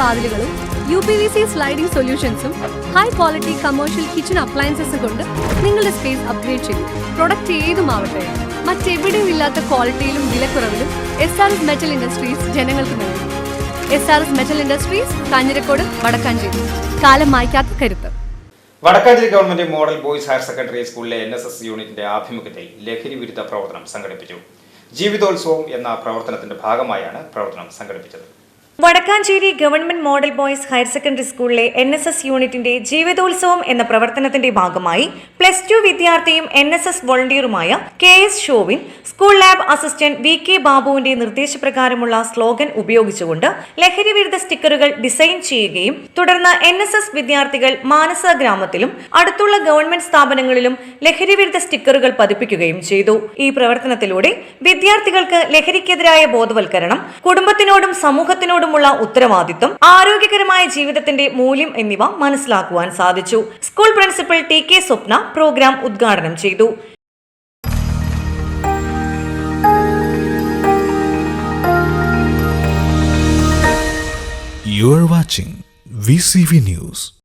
വാതിലുകളും U P V C sliding സൊല്യൂഷൻസും high quality commercial kitchen അപ്ലയൻസസും കൊണ്ട് നിങ്ങളുടെ സ്പേസ് അപ്ഗ്രേഡ് ചെയ്യും പ്രൊഡക്റ്റ് ഏതുമാവട്ടെ മറ്റെവിടെയും ഇല്ലാത്ത ക്വാളിറ്റിയിലും വിലക്കുറവിലും S R S metal industries ജനങ്ങൾക്ക് നൽകും. S R S metal industries Kanjirakode Vadakkanchery. കാലം മായ്ക്കാത്ത കരുത്ത്. Vadakkanchery government model boys higher secondary സ്കൂളിലെ എൻ എസ് എസ് യൂണിറ്റിന്റെ ആഭിമുഖ്യത്തിൽ ലഹരി വിരുദ്ധ പ്രവർത്തനം സംഘടിപ്പിച്ചു. ജീവിതോത്സവം എന്ന പ്രവർത്തനത്തിന്റെ ഭാഗമായാണ് പ്രവർത്തനം സംഘടിപ്പിച്ചത്. Vadakkanchery government model boys higher secondary സ്കൂളിലെ എൻ എസ് എസ് യൂണിറ്റിന്റെ ജീവിതോത്സവം എന്ന പ്രവർത്തനത്തിന്റെ ഭാഗമായി പ്ലസ് ടു വിദ്യാർത്ഥിയും N S S വോളണ്ടിയറുമായ K S Shovin school lab assistant V K ബാബുവിന്റെ നിർദ്ദേശപ്രകാരമുള്ള സ്ലോഗൻ ഉപയോഗിച്ചുകൊണ്ട് ലഹരി വിരുദ്ധ സ്റ്റിക്കറുകൾ ഡിസൈൻ ചെയ്യുകയും തുടർന്ന് എൻ എസ് എസ് വിദ്യാർത്ഥികൾ മാനസ ഗ്രാമത്തിലും അടുത്തുള്ള ഗവൺമെന്റ് സ്ഥാപനങ്ങളിലും ലഹരി വിരുദ്ധ സ്റ്റിക്കറുകൾ പതിപ്പിക്കുകയും ചെയ്തു. ഈ പ്രവർത്തനത്തിലൂടെ വിദ്യാർത്ഥികൾക്ക് ലഹരിക്കെതിരായ ബോധവൽക്കരണം കുടുംബത്തിനോടും സമൂഹത്തിനോടുമുള്ള ഉത്തരവാദിത്വം ആരോഗ്യകരമായ ജീവിതത്തിന്റെ മൂല്യം എന്നിവ മനസ്സിലാക്കുവാൻ സാധിച്ചു school principal T K Swapna programme ഉദ്ഘാടനം ചെയ്തു You are watching VCV News.